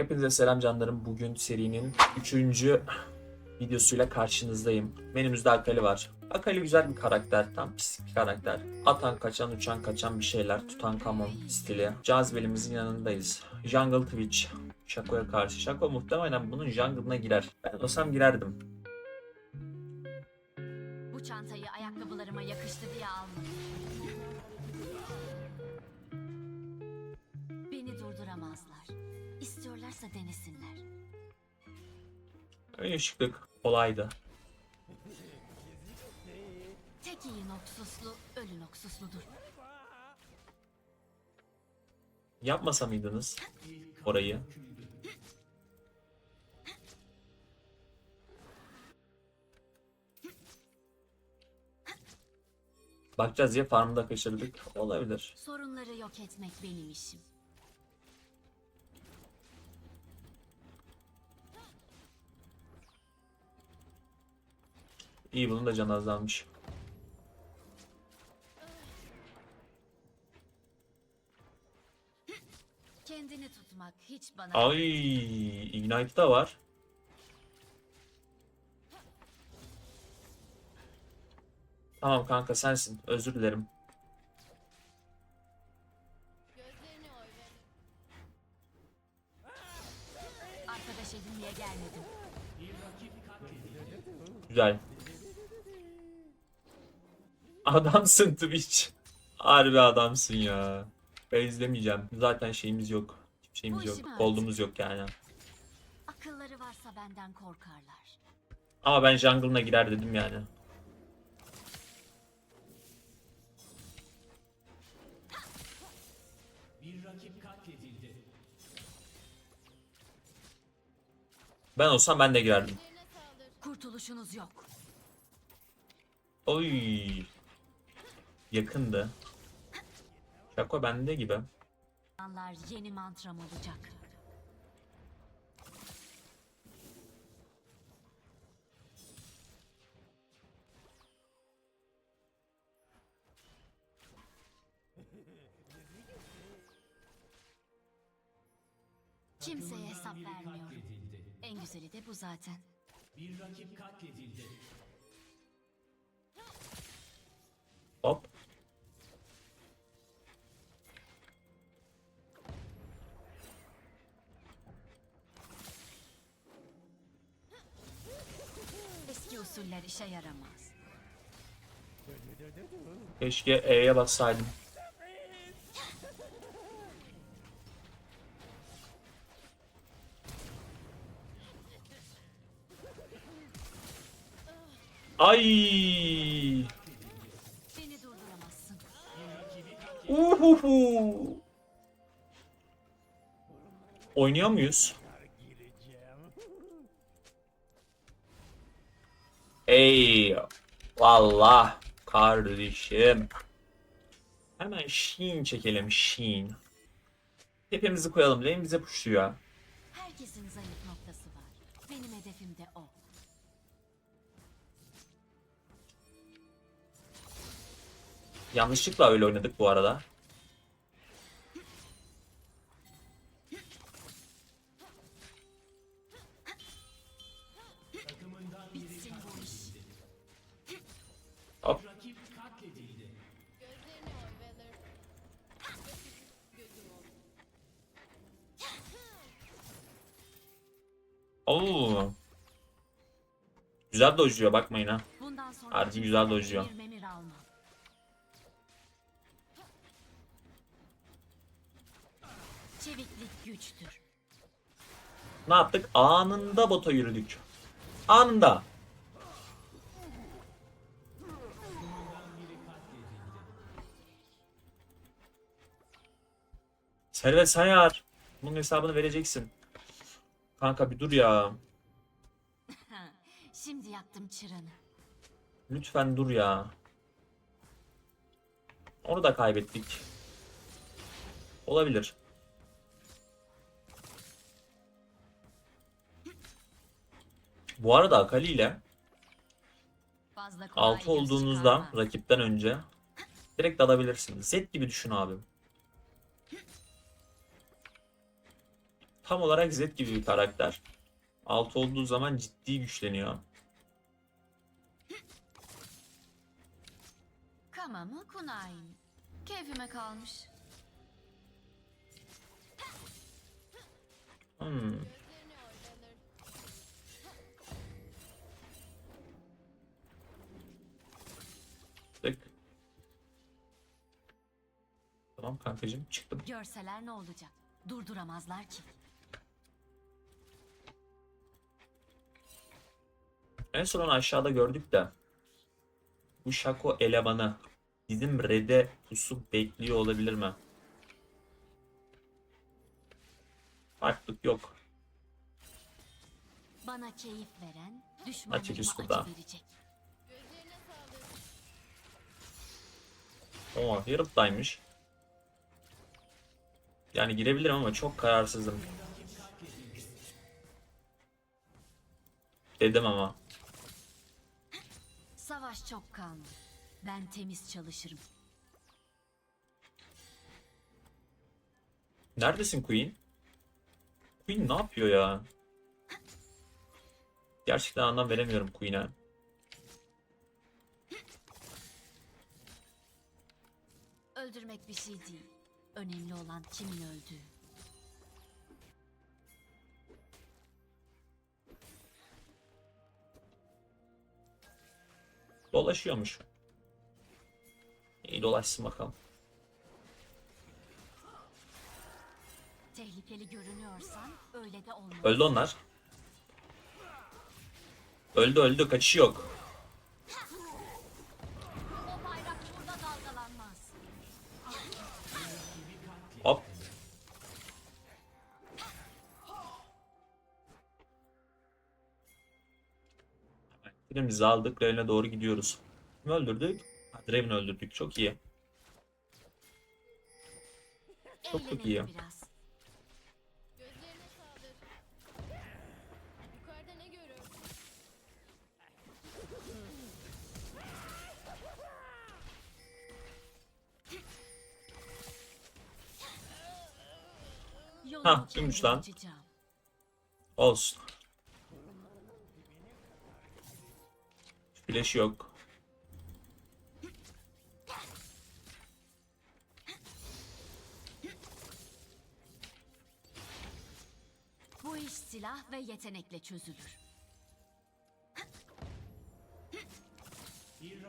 Hepinize selam canlarım. Bugün serinin 3. videosuyla karşınızdayım. Menümüzde Akali var. Akali güzel bir karakter. Tam pis bir karakter. Atan kaçan uçan kaçan bir şeyler. Tutankamon stili. Cazibelimizin yanındayız. Jungle Twitch. Shaco'ya karşı. Shaco muhtemelen bunun jungle'ına girer. Ben olsam girerdim. Bu çantayı ayakkabılarıma yakıştı diye almadım. İstiyorlarsa denesinler. Öyle şıklık. Kolaydı. Tek iyi noksuslu, ölü noksusludur. Yapmasa mıydınız orayı? Bakacağız ya farmda kaçırdık. Olabilir. Sorunları yok etmek benim işim. İyi bunun da canı azalmış. Kendini tutmak hiç bana... Ay, Ignite da var. Tamam kanka sensin. Özür dilerim. Arkadaş edinmeye gelmedim. Güzel. Adamsın Twitch. Harbi adamsın ya. Ben izlemeyeceğim. Zaten şeyimiz yok. Hiçbir şeyimiz yok. Gold'umuz yok yani. Akılları varsa benden korkarlar. Ama ben jungle'ına girer dedim yani. Ben olsam ben de girerdim. Kurtuluşunuz yok. Oy. Yakındı. Şako bende gibi. Anlar yeni mantram olacak. Kimseye hesap vermiyorum. En güzeli de bu zaten. Hop. Eski usuller işe yaramaz. Keşke E'ye bassaydım. Ay! Beni durduramazsın. Uhuhu. Oynuyor muyuz? Ey vallah kardeşim. Hemen Sheen çekelim Sheen. Hepimizi koyalım. Lane bize puşluyor. Herkesin zayıf noktası var. Benim hedefim de o. Yanlışlıkla öyle oynadık bu arada. Güzel dojluyor bakmayın ha. Kimseden güzel. Çeviklik güçtür. Ne yaptık? Anında bota yürüdük. Anında. Servet Sayar. Bunun hesabını vereceksin. Kanka bir dur ya. Şimdi yaktım çıranı. Lütfen dur ya. Onu da kaybettik. Olabilir. Bu arada Akali ile Fazla kolay 6 göz olduğunuzda rakipten önce direkt dalabilirsiniz. Z gibi düşün abi. tam olarak Zed gibi bir karakter. Alt olduğu zaman ciddi güçleniyor. Kama mı kunai mı? Keyfime kalmış. Hmm. Tık. Tamam kankacığım çıktım. Görseler ne olacak? Durduramazlar ki. En son aşağıda gördük de bu Şako elemanı bizim Red'e pusup bekliyor olabilir mi? Farklılık yok. Bana keyif veren, Açık düşmanlarıma üstü acı verecek. Oo yarıptaymış. Yani girebilirim ama çok kararsızım. Dedim ama. Savaş çok kanlı. Ben temiz çalışırım. Neredesin Queen? Queen ne yapıyor ya? Gerçekten anlam veremiyorum Queen'e. Öldürmek bir şey değil. Önemli olan kimin öldüğü. Dolaşıyormuş. İyi dolaşsın bakalım. Tehlikeli görünüyorsan öyle de olmalı. Öldü onlar. Öldü öldü kaçışı yok. O bayrak burada dalgalanmaz. Hop. Birimizi aldık. Raven'e doğru gidiyoruz. Kimi öldürdük? Ha, Draven'ı öldürdük. Çok iyi. Çok çok iyi. Kimmiş kendim lan? Olsun. Flash yok. Silah ve yetenekle çözülür.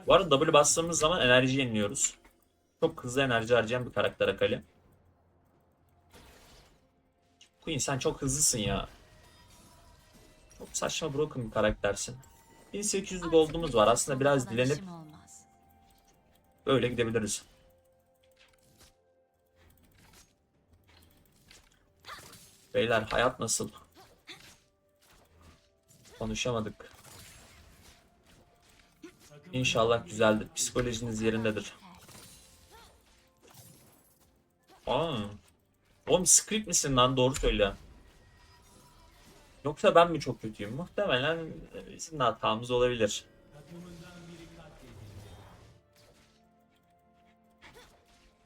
Bu arada W bastığımız zaman enerji yeniliyoruz. Çok hızlı enerji harcayan bir karakter Akali. Queen sen çok hızlısın ya. Çok saçma broken bir karaktersin. 1800 gold'umuz var. Aslında biraz dilenip böyle gidebiliriz. Beyler hayat nasıl? Konuşamadık. İnşallah güzeldir. Psikolojiniz yerindedir. Aa. Oğlum script misin lan doğru söyle. Yoksa ben mi çok kötüyüm? Muhtemelen bizim de hatamız olabilir.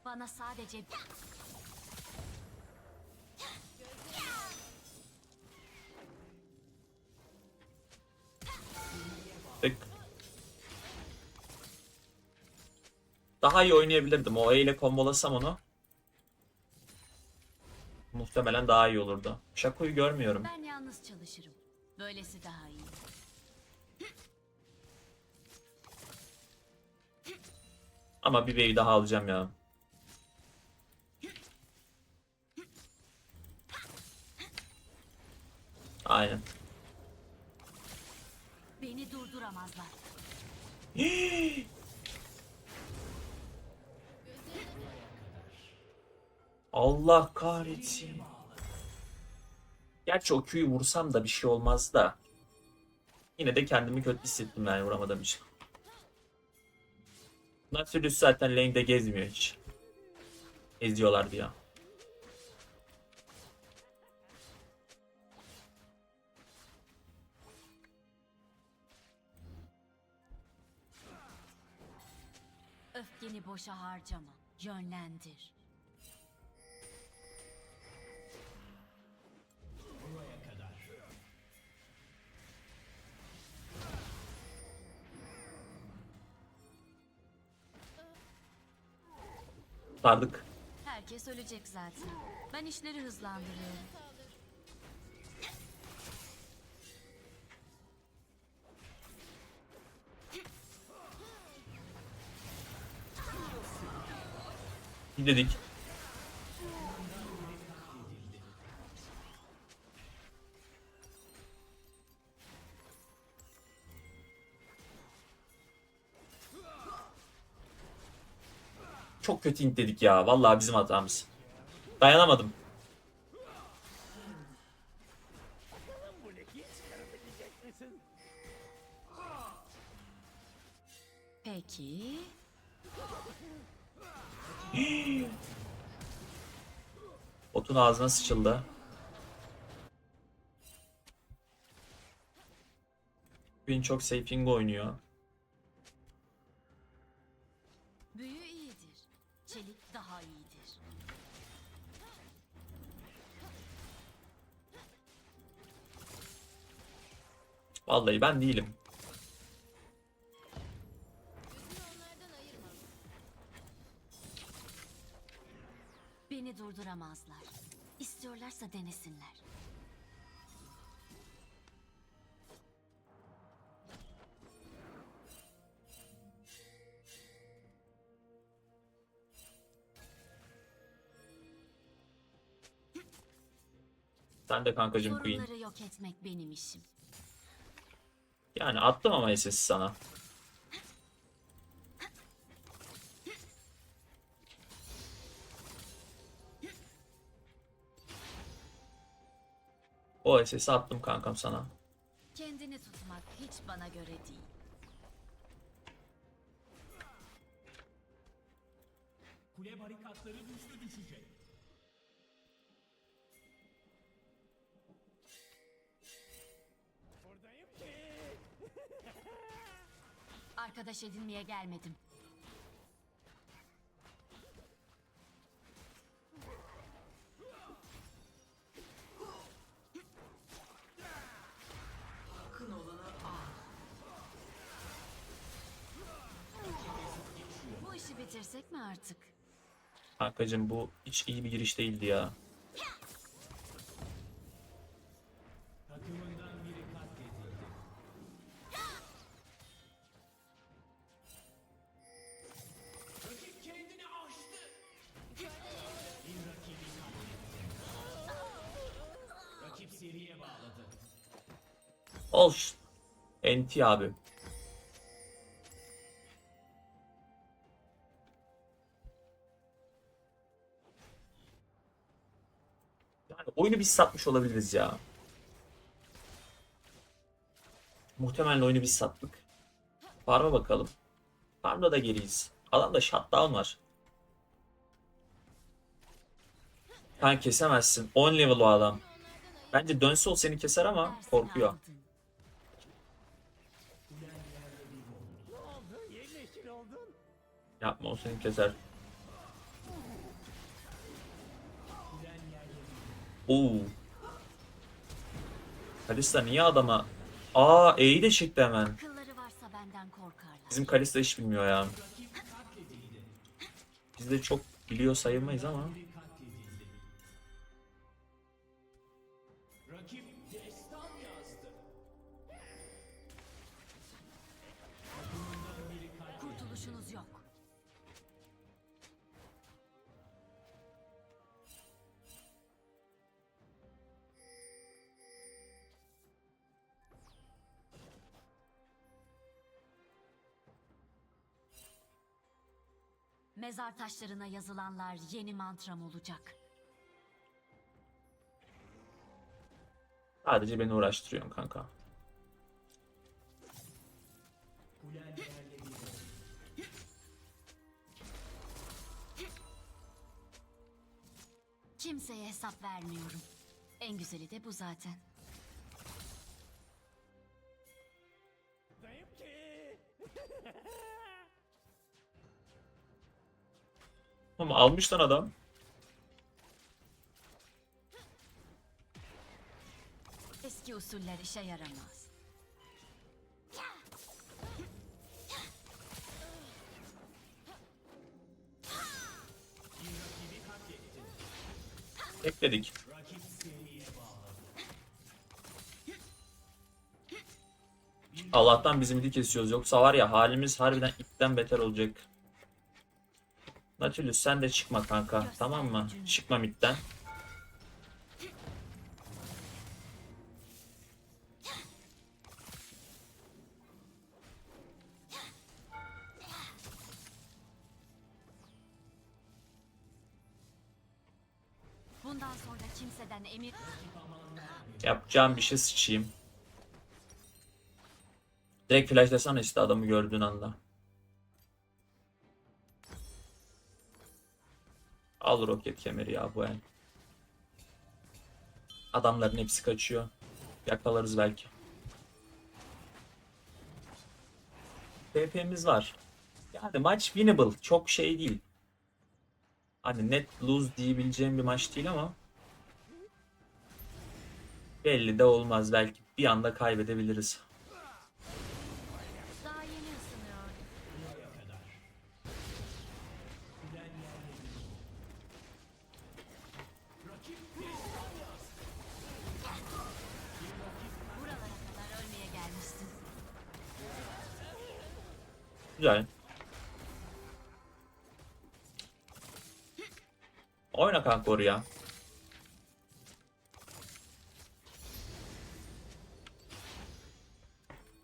Bana sadece Tık. Daha iyi oynayabilirdim. O E ile kombolasam onu. Muhtemelen daha iyi olurdu. Şako'yu görmüyorum. ben yalnız çalışırım. Böylesi daha iyi. Ama bir wave daha alacağım ya. Aynen. Beni durduramazlar. Allah kahretsin. Gerçi o Q'yu vursam da bir şey olmaz da. Yine de kendimi kötü hissettim yani vuramadığım için. Nautilus zaten lane'de gezmiyor hiç. Eziyorlardı ya. boşa harcama. Yönlendir. Buraya kadar. Sardık. Herkes ölecek zaten. Ben işleri hızlandırıyorum. Dedik. Çok kötü int dedik ya. Vallahi bizim hatamız. Dayanamadım. Otun ağzına sıçıldı. Queen çok safing oynuyor. Büyü iyidir. Çelik daha iyidir. Vallahi ben değilim. Durduramazlar. İstiyorlarsa denesinler. Sen de kankacım Queen. Sorunları yok etmek benim işim. Yani attım ama SS'i sana. O SS'i attım kankam sana. Kendini tutmak hiç bana göre değil. Kule barikatları güçlü düşecek. Arkadaş edinmeye gelmedim. Kankacım bu hiç iyi bir giriş değildi ya. Takımından biri katledildi. Oyunu biz satmış olabiliriz ya. Muhtemelen oyunu biz sattık. Farm'a bakalım. Farm'da da geriyiz. Adamda shutdown var. Sen kesemezsin. 10 level o adam. Bence dönse o seni keser ama korkuyor. Yapma o seni keser. Oo. Kalista niye adama? Aa E'yi de çekti hemen. Akılları varsa benden korkarlar. Bizim Kalista hiç bilmiyor ya. Biz de çok biliyor sayılmayız ama. Mezar taşlarına yazılanlar yeni mantram olacak. Sadece beni uğraştırıyorsun kanka. Kimseye hesap vermiyorum. En güzeli de bu zaten. Ama almış lan adam. Eski usuller işe yaramaz. Bağladı. Allah'tan bizim midi kesiyoruz. Yoksa var ya halimiz harbiden ipten beter olacak. Nautilus sen de çıkma kanka. Tamam mı? Çıkma midden. Bundan sonra kimseden emir... Yapacağım bir şey sıçayım. Direkt flashlasana işte adamı gördüğün anda. Al roket kemeri ya bu el. Adamların hepsi kaçıyor. Yakalarız belki. TP'miz var. Yani maç winnable. Çok şey değil. Hani net lose diyebileceğim bir maç değil ama belli de olmaz. Belki bir anda kaybedebiliriz. Güzel. Oyna kanka oraya.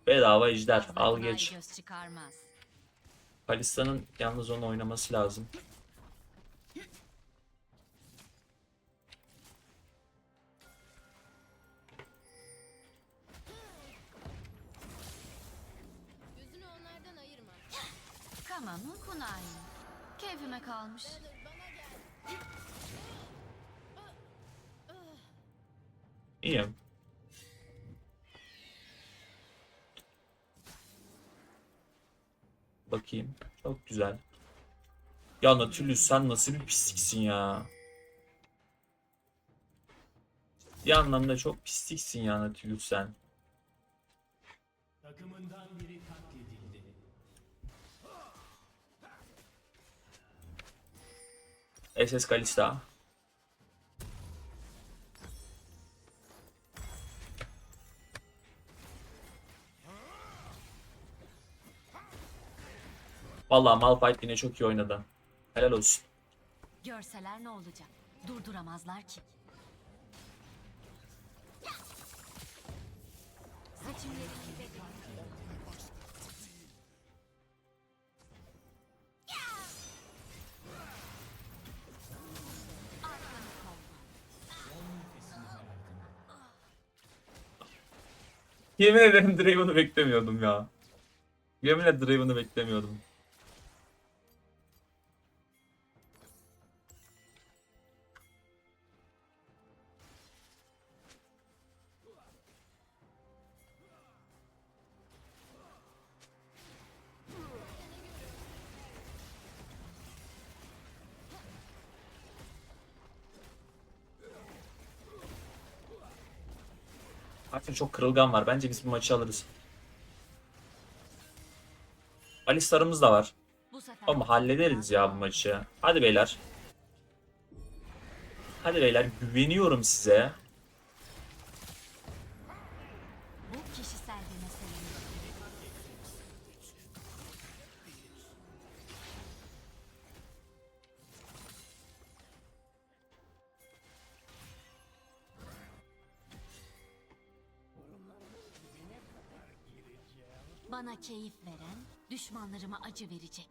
Bedava ejder. Al geç. Kalista'nın yalnız onu oynaması lazım. Ya Nautilus sen nasıl bir pisliksin ya. Bir anlamda çok pisliksin ya Nautilus sen. Takımından biri katledildi. SS Kalista. Vallahi Malphite yine çok iyi oynadı. Helal olsun. Görseler ne olacak? Durduramazlar ki. Yemin ederim Draven'ı beklemiyordum ya. Yemin ederim Draven'ı beklemiyordum. Artık çok kırılgan var. Bence biz bu maçı alırız. Alistar'ımız da var. Ama hallederiz ya bu maçı. Hadi beyler. Hadi beyler güveniyorum size. Düşmanlarıma acı verecek.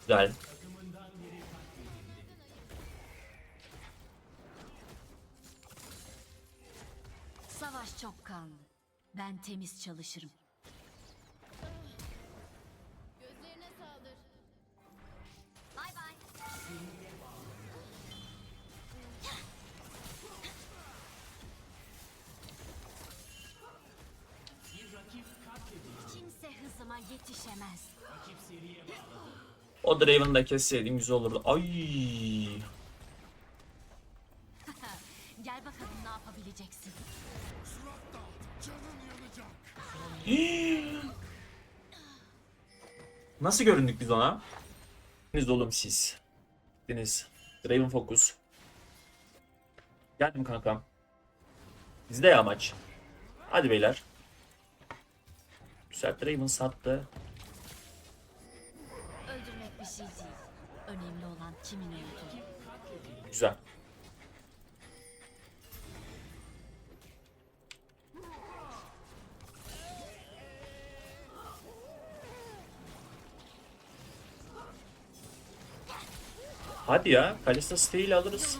Güzel. Çalışırım. Gözlerine saldır. Bay bay. Bir rakip katledildi. Kimse hızıma yetişemez. Yetişemez. O Draven'ı da kesseydin güzel olurdu. Ay. Nasıl göründük biz ona? Gittiniz oğlum siz. Gittiniz. Draven Focus. Geldim kankam. Bizde ya maç. Hadi beyler. Güzel Draven sattı. Öldürmek bir şey değil. Önemli olan kimin. Güzel. Hadi ya. Kalista Steel alırız.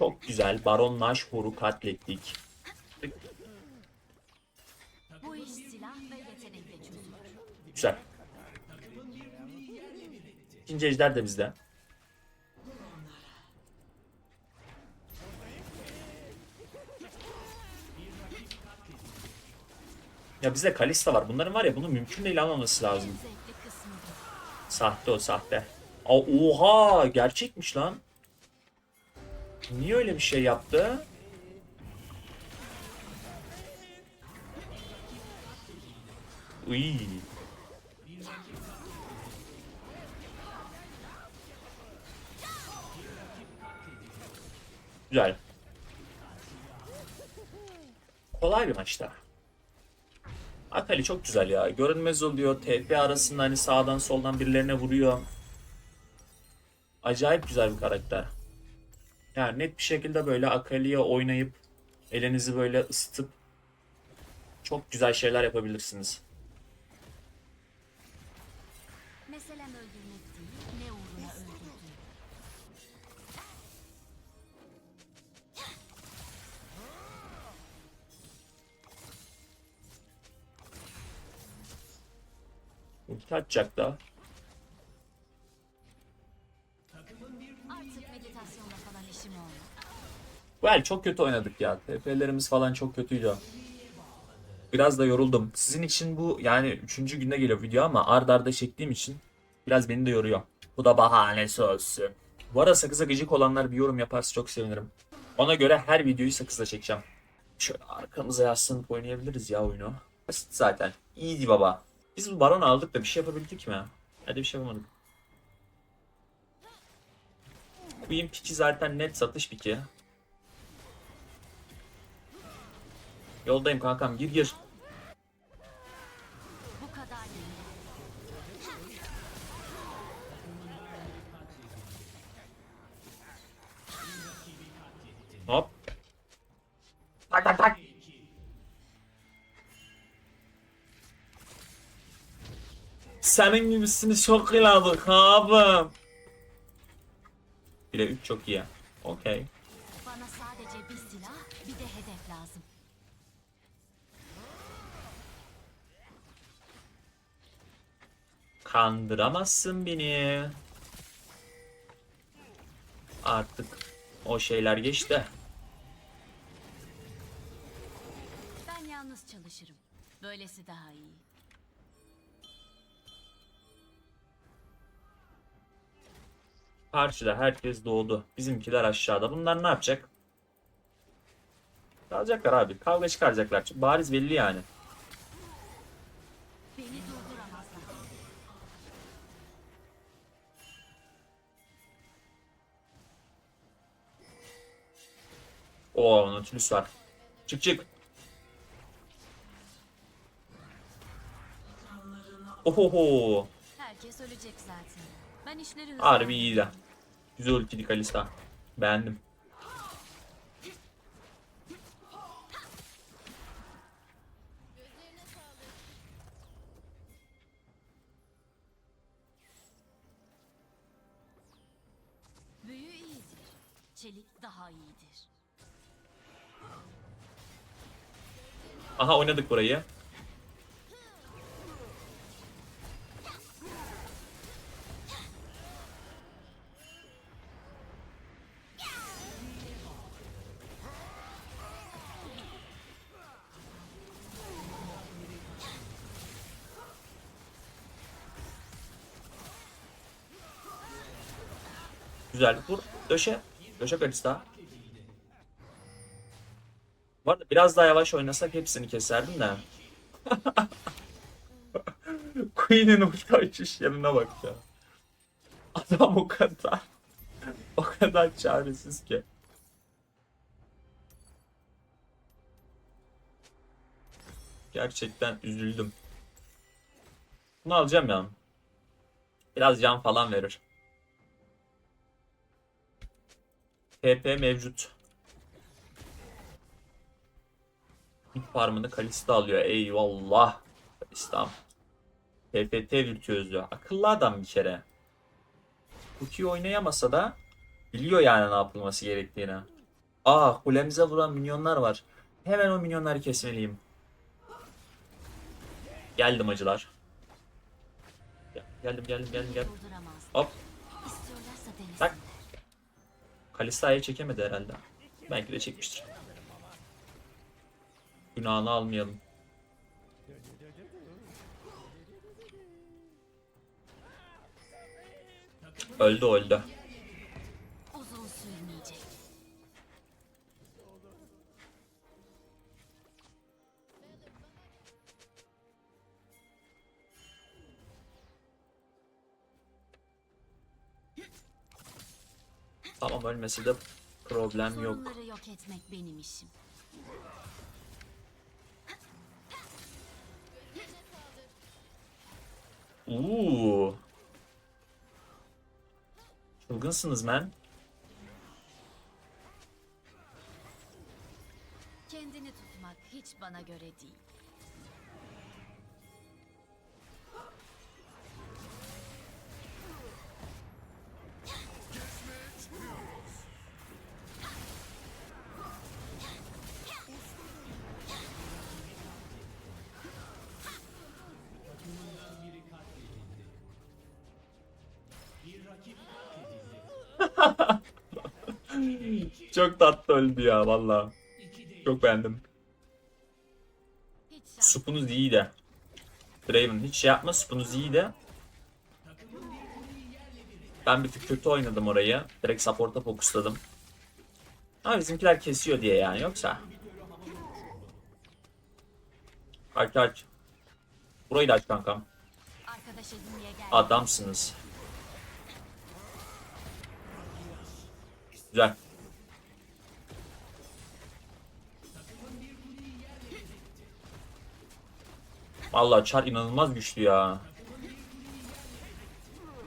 Çok güzel. Baron Nashor'u katlettik. Bu iş silah ve yetenekle çözülür. Güzel. İkinci ejder de bizde. Ya bizde Kalista var. Bunların var ya bunu mümkün değil almaması lazım. Sahte o sahte. Aa, oha gerçekmiş lan. Niye öyle bir şey yaptı? Uy. Güzel. Kolay bir maçta. Akali çok güzel ya. Görünmez oluyor. TP arasında hani sağdan soldan birilerine vuruyor. Acayip güzel bir karakter. Yani net bir şekilde böyle Akali'ye oynayıp elinizi böyle ısıtıp çok güzel şeyler yapabilirsiniz. Meselem öldürmek değil, ne uğruna öldürdüğün. Ulti atacak da. Well çok kötü oynadık ya. TP'lerimiz falan çok kötüydü. Biraz da yoruldum. Sizin için bu yani üçüncü günde geliyor video ama ard arda çektiğim için biraz beni de yoruyor. Bu da bahanesi olsun. Bu arada sakıza gıcık olanlar bir yorum yaparsa çok sevinirim. Ona göre her videoyu sakızla çekeceğim. Şöyle arkamıza yaslanıp oynayabiliriz ya oyunu. Basit zaten. İyiydi baba. Biz bu baron aldık da bir şey yapabildik mi? Hadi bir şey yapamadık. Queen piki zaten net satış piki. Yoldayım kankam gir gir. Hop. Tak tak tak. Senin gibisini çok iladık abim. Bir de 3 çok iyi. Okey. Kandıramazsın beni. Artık o şeyler geçti. Ben yalnız çalışırım. Böylesi daha iyi. Karşıda herkes doğdu. Bizimkiler aşağıda. Bunlar ne yapacak? Kalacaklar abi. Kavga çıkaracaklar. Bariz belli yani. Oo Nautilus var. Çık çık. Ohoho. Herkes ölecek zaten. Ben işleri. Harbi iyi de. Güzel ultilik Alisa. Beğendim. Büyü iyidir. Çelik daha iyidir. Aha oynadık burayı. Güzel. Vur. Döşe. Döşe Kalista. Bu arada biraz daha yavaş oynasak hepsini keserdim de. Queen'in ulti açış yerine bak ya. Adam o kadar o kadar çaresiz ki. Gerçekten üzüldüm. Bunu alacağım ya. Biraz can falan verir. TP mevcut. Mid farmını Kalista alıyor. Eyvallah. Kalista. PPT virtüözlü. Akıllı adam bir kere. Cookie oynayamasa da biliyor yani ne yapılması gerektiğini. Aa kulemize vuran minyonlar var. Hemen o minyonları kesmeliyim. Geldim acılar. Gel- Geldim geldim geldim geldim. Hop. Tak. Kalista'yı çekemedi herhalde. Belki de çekmiştir. Günahını almayalım. Öldü öldü. Tamam ölmesi de problem yok. Sorunları yok etmek benim işim. Uuu. Çılgınsınız men. Kendini tutmak hiç bana göre değil. Çok tatlı öldü ya valla. Çok beğendim. Supunuz iyi de. Draven hiç şey yapma supunuz iyi de. Ben bir tık kötü oynadım orayı. Direkt support'a fokusladım. Ama bizimkiler kesiyor diye yani yoksa. Aç aç. Burayı da aç kankam. Adamsınız. Güzel. Vallahi Char inanılmaz güçlü ya.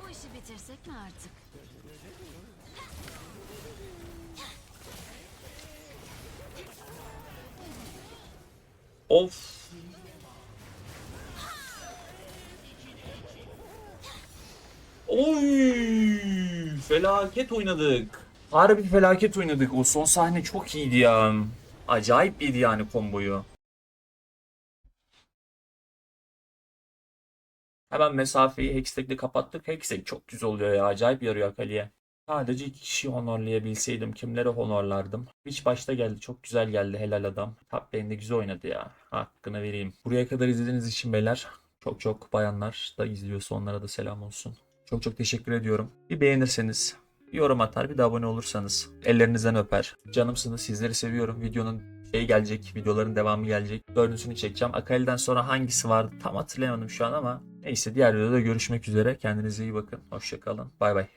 Bu işi bitirsek mi artık? Of. Oy! Felaket oynadık. Harbi felaket oynadık. O son sahne çok iyiydi ya. Acayip iyiydi yani komboyu. Hemen mesafeyi Hextech'le kapattık. Hextech çok güzel oluyor ya. Acayip yarıyor Akali'ye. Sadece iki kişi honorlayabilseydim kimleri honorlardım? Hiç başta geldi. Çok güzel geldi. Helal adam. Top lane'de güzel oynadı ya. Hakkını vereyim. Buraya kadar izlediğiniz için beyler çok çok bayanlar da izliyorsa onlara da selam olsun. Çok çok teşekkür ediyorum. Bir beğenirseniz, bir yorum atar, bir de abone olursanız ellerinizden öper. Canımsınız, sizleri seviyorum. Videonun şey gelecek, videoların devamı gelecek. Dördüncüsünü çekeceğim. Akali'den sonra hangisi vardı tam hatırlayamadım şu an ama neyse diğer videoda görüşmek üzere. Kendinize iyi bakın. Hoşçakalın. Bay bay.